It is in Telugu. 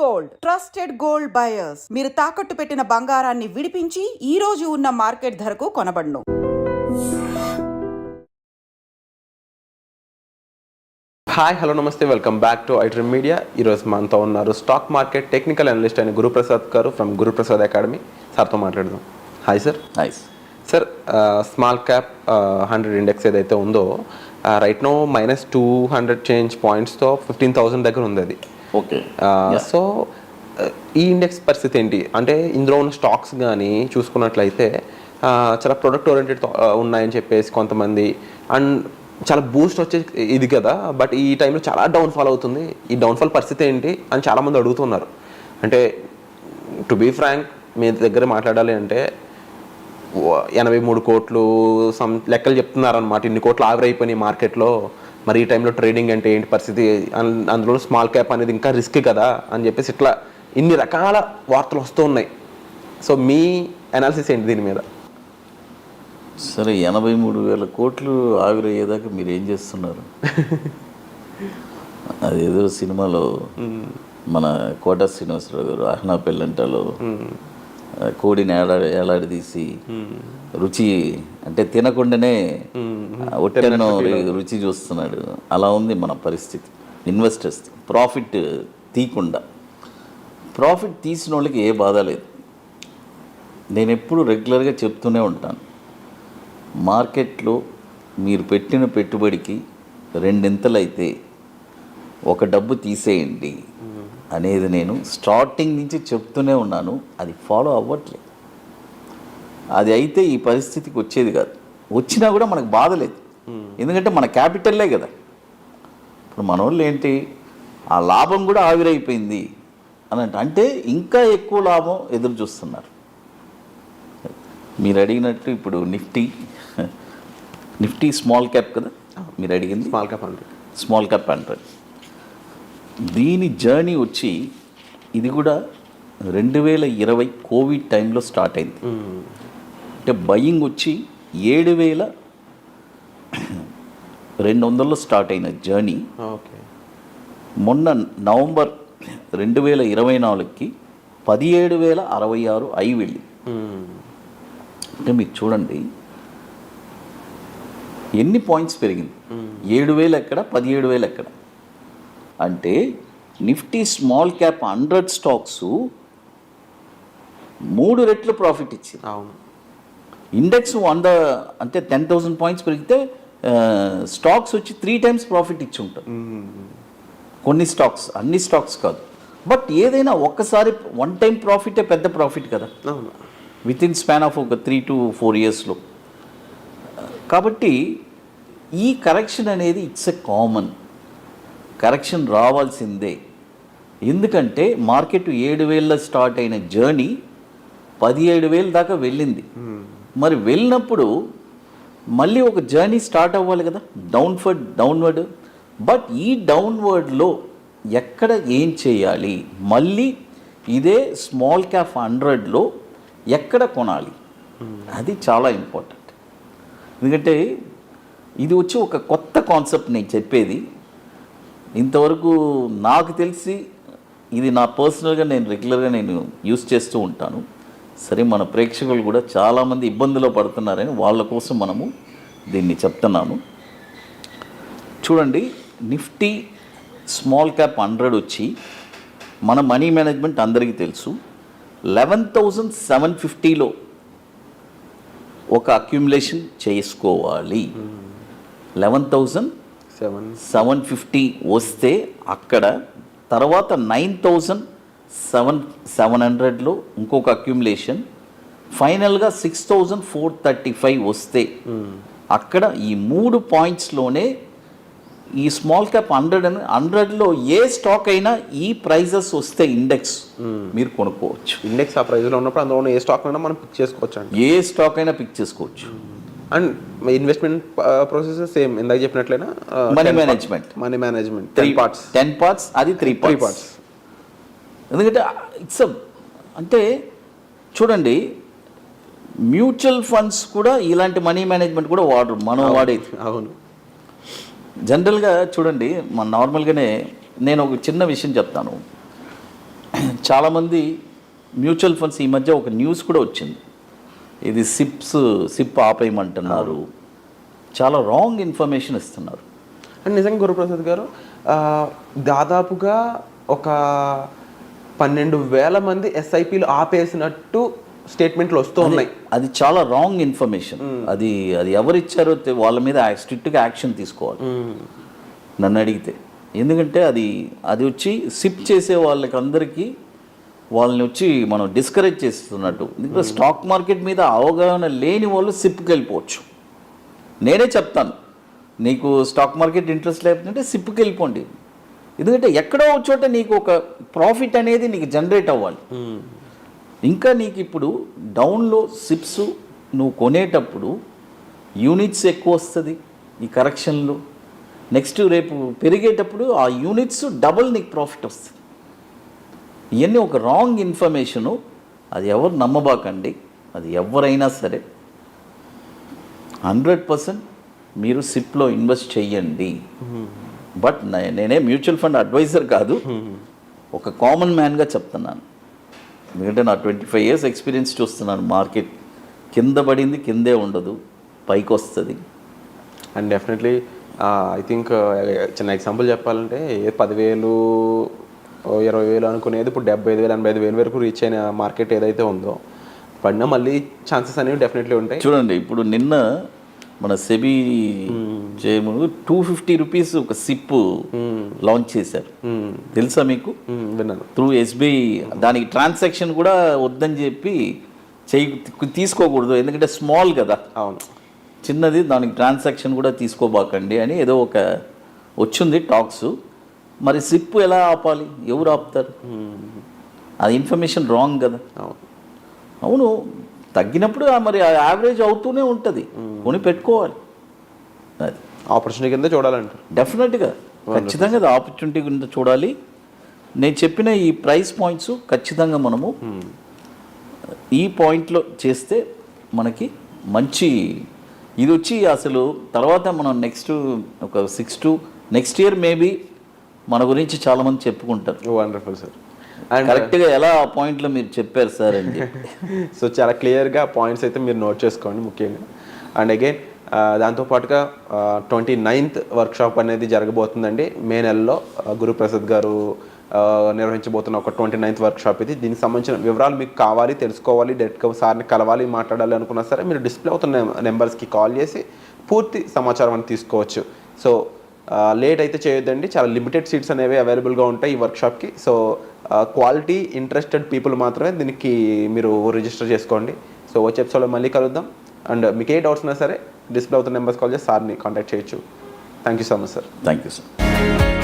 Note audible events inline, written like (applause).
గోల్డ్ ట్రస్టెడ్ గోల్డ్ బయర్స్ మీరు తాకట్టు పెట్టిన బంగారాన్ని విడిపించి ఈ రోజు ఉన్న మార్కెట్ ధరకు కొనబడును. హాయ్ హలో నమస్తే welcome back to iDream media ఈరోజు మనతో ఉన్నారు స్టాక్ మార్కెట్ టెక్నికల్ అనలిస్ట్ అయిన గురుప్రసాద్ గారు ఫ్రమ్ గురుప్రసాద్ అకాడమీ సార్తో మాట్లాడదాం. Hi sir nice sir small cap hundred index ఏదైతే ఉందో right no minus two hundred change పాయింట్స్తో fifteen thousand దగ్గర ఉంది అది. ఓకే సో ఈ ఇండెక్స్ పరిస్థితి ఏంటి? అంటే ఇందులో ఉన్న స్టాక్స్ కానీ చూసుకున్నట్లయితే చాలా ప్రొడక్ట్ ఓరియంటెడ్ ఉన్నాయని చెప్పేసి కొంతమంది. అండ్ చాలా బూస్ట్ వచ్చే ఇది కదా బట్ ఈ టైంలో చాలా డౌన్ఫాల్ అవుతుంది. ఈ డౌన్ఫాల్ పరిస్థితి ఏంటి? అని చాలామంది అడుగుతున్నారు. అంటే టు బీ ఫ్రాంక్ మీ దగ్గర మాట్లాడాలి అంటే ఎనభై మూడు కోట్లు సమ్ లెక్కలు చెప్తున్నారు అనమాట ఇన్ని కోట్లు ఆవిరైపోయినాయి మార్కెట్లో. మరి ఈ టైంలో ట్రేడింగ్ అంటే ఏంటి పరిస్థితి? అందులో స్మాల్ క్యాప్ అనేది ఇంకా రిస్క్ కదా అని చెప్పేసి ఇట్లా ఇన్ని రకాల వార్తలు వస్తూ ఉన్నాయి. సో మీ అనాలిసిస్ ఏంటి దీని మీద? సరే ఎనభై మూడు వేల కోట్లు ఆవిరయ్యేదాకా మీరు ఏం చేస్తున్నారు? (laughs) అదేదో సినిమాలో మన కోట శ్రీనివాసరావు గారు అహ్నా పెళ్ళంటలో కోడిని ఏలాడి ఏలాడదీసి రుచి అంటే తినకుండానే ఒట్టెన్నో రుచి చూస్తున్నాడు. అలా ఉంది మన పరిస్థితి. ఇన్వెస్టర్స్ ప్రాఫిట్ తీయకుండా. ప్రాఫిట్ తీసిన వాళ్ళకి ఏ బాధ లేదు. నేను ఎప్పుడు రెగ్యులర్గా చెప్తూనే ఉంటాను. మార్కెట్లో మీరు పెట్టిన పెట్టుబడికి రెండింతలైతే ఒక డబ్బు తీసేయండి. అనేది నేను స్టార్టింగ్ నుంచి చెప్తూనే ఉన్నాను. అది ఫాలో అవ్వట్లేదు. అది అయితే ఈ పరిస్థితికి వచ్చేది కాదు. వచ్చినా కూడా మనకు బాధ లేదు. ఎందుకంటే మన క్యాపిటల్లే కదా. ఇప్పుడు మన వాళ్ళు ఏంటి? ఆ లాభం కూడా ఆవిరైపోయింది అని అంటే అంటే ఇంకా ఎక్కువ లాభం ఎదురు చూస్తున్నారు. మీరు అడిగినట్టు ఇప్పుడు నిఫ్టీ నిఫ్టీ స్మాల్ క్యాప్ కదా? మీరు అడిగింది? Small cap hundred small cap hundred దీని జర్నీ వచ్చి ఇది కూడా రెండు వేల ఇరవై కోవిడ్ టైంలో స్టార్ట్ అయింది. అంటే బయింగ్ వచ్చి ఏడు వేల రెండు వందల్లో స్టార్ట్ అయిన జర్నీ. ఓకే. మొన్న నవంబర్ రెండు వేల ఇరవై నాలుగుకి పదిహేడు వేల అరవై ఆరు అయి వెళ్ళి. అంటే మీరు చూడండి ఎన్ని పాయింట్స్ పెరిగింది? ఏడు వేలు ఎక్కడ పదిహేడు వేలు ఎక్కడ? అంటే Nifty small cap hundred stocks మూడు రెట్లు ప్రాఫిట్ ఇచ్చింది. అవును. ఇండెక్స్ వంద అంటే టెన్ థౌసండ్ పాయింట్స్ పెరిగితే స్టాక్స్ వచ్చి త్రీ టైమ్స్ ప్రాఫిట్ ఇచ్చి ఉంటారు. కొన్ని స్టాక్స్ అన్ని స్టాక్స్ కాదు. బట్ ఏదైనా ఒక్కసారి వన్ టైం ప్రాఫిటే పెద్ద ప్రాఫిట్ కదా. విత్ ఇన్ స్పాన్ ఆఫ్ ఒక త్రీ టు ఫోర్ ఇయర్స్లో. కాబట్టి ఈ కరెక్షన్ అనేది ఇట్స్ ఎ కామన్. కరెక్షన్ రావాల్సిందే. ఎందుకంటే మార్కెట్ ఏడు వేల స్టార్ట్ అయిన జర్నీ పదిహేడు వేలు దాకా వెళ్ళింది. మరి వెళ్ళినప్పుడు మళ్ళీ ఒక జర్నీ స్టార్ట్ అవ్వాలి కదా. Downward downward. బట్ ఈ డౌన్వర్డ్లో ఎక్కడ ఏం చేయాలి? మళ్ళీ ఇదే స్మాల్ క్యాప్ హండ్రెడ్లో ఎక్కడ కొనాలి? అది చాలా ఇంపార్టెంట్. ఎందుకంటే ఇది వచ్చి ఒక కొత్త కాన్సెప్ట్ నేను చెప్పేది. ఇంతవరకు నాకు తెలిసి ఇది నా పర్సనల్గా నేను రెగ్యులర్గా నేను యూస్ చేస్తూ ఉంటాను. సరే మన ప్రేక్షకులు కూడా చాలామంది ఇబ్బందులో పడుతున్నారని వాళ్ళ కోసం మనము దీన్ని చెప్తున్నాను. చూడండి నిఫ్టీ స్మాల్ క్యాప్ హండ్రెడ్ వచ్చి మన మనీ మేనేజ్మెంట్ అందరికీ తెలుసు. లెవెన్ థౌజండ్ సెవెన్ ఫిఫ్టీలో ఒక అక్యుములేషన్ చేసుకోవాలి. Eleven thousand seven seven fifty వస్తే అక్కడ తర్వాత నైన్ థౌజండ్ సెవెన్ సెవెన్ హండ్రెడ్లో ఇంకొక అక్యుములేషన్ ఫైనల్గా six thousand four thirty five వస్తే అక్కడ ఈ మూడు పాయింట్స్లోనే ఈ స్మాల్ క్యాప్ హండ్రెడ్ అని హండ్రెడ్లో ఏ స్టాక్ అయినా ఈ ప్రైజెస్ వస్తే ఇండెక్స్ మీరు కొనుక్కోవచ్చు. ఇండెక్స్ ఆ ప్రైస్లో ఉన్నప్పుడు అందులో ఏ స్టాక్ అయినా మనం పిక్ చేసుకోవచ్చు ఏ స్టాక్ అయినా పిక్ చేసుకోవచ్చు. అండ్ ఇన్వెస్ట్మెంట్ ప్రాసెస్ సేమ్ ఇందాక చెప్పినట్లయినా Money management. Money management three parts ten parts అది త్రీ త్రీ పార్ట్స్ ఎందుకంటే ఇట్స్ అంటే చూడండి మ్యూచువల్ ఫండ్స్ కూడా ఇలాంటి మనీ మేనేజ్మెంట్ కూడా వాడరు మనం వాడేది. అవును. జనరల్గా చూడండి మన నార్మల్గానే నేను ఒక చిన్న విషయం చెప్తాను. (clears throat) చాలామంది మ్యూచువల్ ఫండ్స్ ఈ మధ్య ఒక న్యూస్ కూడా వచ్చింది. ఇది సిప్స్ సిప్ ఆపేయమంటున్నారు. చాలా రాంగ్ ఇన్ఫర్మేషన్ ఇస్తున్నారు. అండ్ నిజంగా గురుప్రసాద్ గారు దాదాపుగా ఒక పన్నెండు వేల మంది ఎస్ఐపిలు ఆపేసినట్టు స్టేట్మెంట్లు వస్తూ ఉన్నాయి. అది చాలా రాంగ్ ఇన్ఫర్మేషన్ అది అది ఎవరు ఇచ్చారో తె- వాళ్ళ మీద స్ట్రిక్ట్గా యాక్షన్ తీసుకోవాలి. నన్ను అడిగితే. ఎందుకంటే అది అది వచ్చి సిప్ చేసే వాళ్ళకి అందరికీ వాళ్ళని వచ్చి మనం డిస్కరేజ్ చేస్తున్నట్టు. ఎందుకంటే స్టాక్ మార్కెట్ మీద అవగాహన లేని వాళ్ళు సిప్కి వెళ్ళిపోవచ్చు నేనే చెప్తాను. నీకు స్టాక్ మార్కెట్ ఇంట్రెస్ట్ లేకపోతే సిప్కి వెళ్ళిపోండి ఎందుకంటే ఎక్కడో ఒక చోట నీకు ఒక ప్రాఫిట్ అనేది నీకు జనరేట్ అవ్వాలి. ఇంకా నీకు ఇప్పుడు డౌన్లో సిప్స్ నువ్వు కొనేటప్పుడు యూనిట్స్ ఎక్కువ వస్తుంది ఈ కరెక్షన్లో నెక్స్ట్ రేపు పెరిగేటప్పుడు ఆ యూనిట్స్ డబుల్ నీకు ప్రాఫిట్ వస్తుంది. ఇవన్నీ ఒక రాంగ్ ఇన్ఫర్మేషను అది ఎవరు నమ్మబాకండి అది ఎవరైనా సరే. హండ్రెడ్ పర్సెంట్ మీరు సిప్లో ఇన్వెస్ట్ చెయ్యండి. బట్ నేనే మ్యూచువల్ ఫండ్ అడ్వైజర్ కాదు. ఒక కామన్ మ్యాన్గా చెప్తున్నాను. ఎందుకంటే నా ట్వంటీ ఫైవ్ ఇయర్స్ ఎక్స్పీరియన్స్ చూస్తున్నాను మార్కెట్. కింద పడింది కిందే ఉండదు పైకి వస్తుంది అండ్ డెఫినెట్లీ ఐ థింక్ చిన్న ఎగ్జాంపుల్ చెప్పాలంటే ఏ పదివేలు ఇరవై వేలు అనుకునేది ఇప్పుడు డెబ్బై ఐదు వేలు ఎనభై ఐదు వేలు వరకు రీచ్ అయిన మార్కెట్ ఏదైతే ఉందో పడినా మళ్ళీ ఛాన్సెస్ అనేవి డెఫినెట్లీ ఉంటాయి. చూడండి ఇప్పుడు నిన్న మన సెబీ చేయము టూ ఫిఫ్టీ రూపీస్ ఒక సిప్ లాంచ్ చేశారు. తెలుసా మీకు? విన్నాను. త్రూ ఎస్బీఐ దానికి ట్రాన్సాక్షన్ కూడా వద్దని చెప్పి చేయి తీసుకోకూడదు ఎందుకంటే స్మాల్ కదా. అవును. చిన్నది దానికి ట్రాన్సాక్షన్ కూడా తీసుకోబాకండి అని ఏదో ఒక వచ్చింది టాక్స్ మరి సిప్ ఎలా ఆపాలి? ఎవరు ఆపుతారు? అది ఇన్ఫర్మేషన్ రాంగ్ కదా. అవును. తగ్గినప్పుడు ఆ మరి యావరేజ్ అవుతూనే ఉంటుంది. కొని పెట్టుకోవాలి. అది. ఆపర్చునిటీ కింద చూడాలంటారు డెఫినెట్గా ఖచ్చితంగా అది ఆపర్చునిటీ కింద చూడాలి. నేను చెప్పిన ఈ ప్రైస్ పాయింట్స్ ఖచ్చితంగా మనము ఈ పాయింట్లో చేస్తే మనకి మంచి ఇది వచ్చి అసలు తర్వాత మనం నెక్స్ట్ ఒక six to next year maybe మన గురించి చాలామంది చెప్పుకుంటారు. వండర్ఫుల్ సార్ అండ్ కరెక్ట్గా ఎలా ఆ పాయింట్లో మీరు చెప్పారు సార్ అని చెప్పి. (laughs) సో చాలా క్లియర్గా పాయింట్స్ అయితే మీరు నోట్ చేసుకోండి ముఖ్యంగా. అండ్ అగైన్ దాంతోపాటుగా ట్వంటీ నైన్త్ వర్క్షాప్ అనేది జరగబోతుందండి. మే నెలలో గురుప్రసాద్ గారు నిర్వహించబోతున్న ఒక ట్వంటీ నైన్త్ వర్క్షాప్ ఇది. దీనికి సంబంధించిన వివరాలు మీకు కావాలి తెలుసుకోవాలి డైరెక్ట్గా సార్ని కలవాలి మాట్లాడాలి అనుకున్నా సరే మీరు డిస్ప్లే అవుతున్న నెంబర్స్కి కాల్ చేసి పూర్తి సమాచారం అని తీసుకోవచ్చు. సో లేట్ అయితే చేయొద్దండి. చాలా లిమిటెడ్ సీట్స్ అనేవి అవైలబుల్గా ఉంటాయి ఈ వర్క్షాప్కి సో క్వాలిటీ ఇంట్రెస్టెడ్ పీపుల్ మాత్రమే దీనికి మీరు రిజిస్టర్ చేసుకోండి. సో వచ్చే ఎపిసోడ్లో మళ్ళీ కలుద్దాం. అండ్ మీకు ఏ డౌట్స్ ఉన్నా సరే డిస్ప్లే అవుతున్న నెంబర్స్ కాల్ చేసి సార్ని కాంటాక్ట్ చేయొచ్చు. Thank you so much sir thank you sir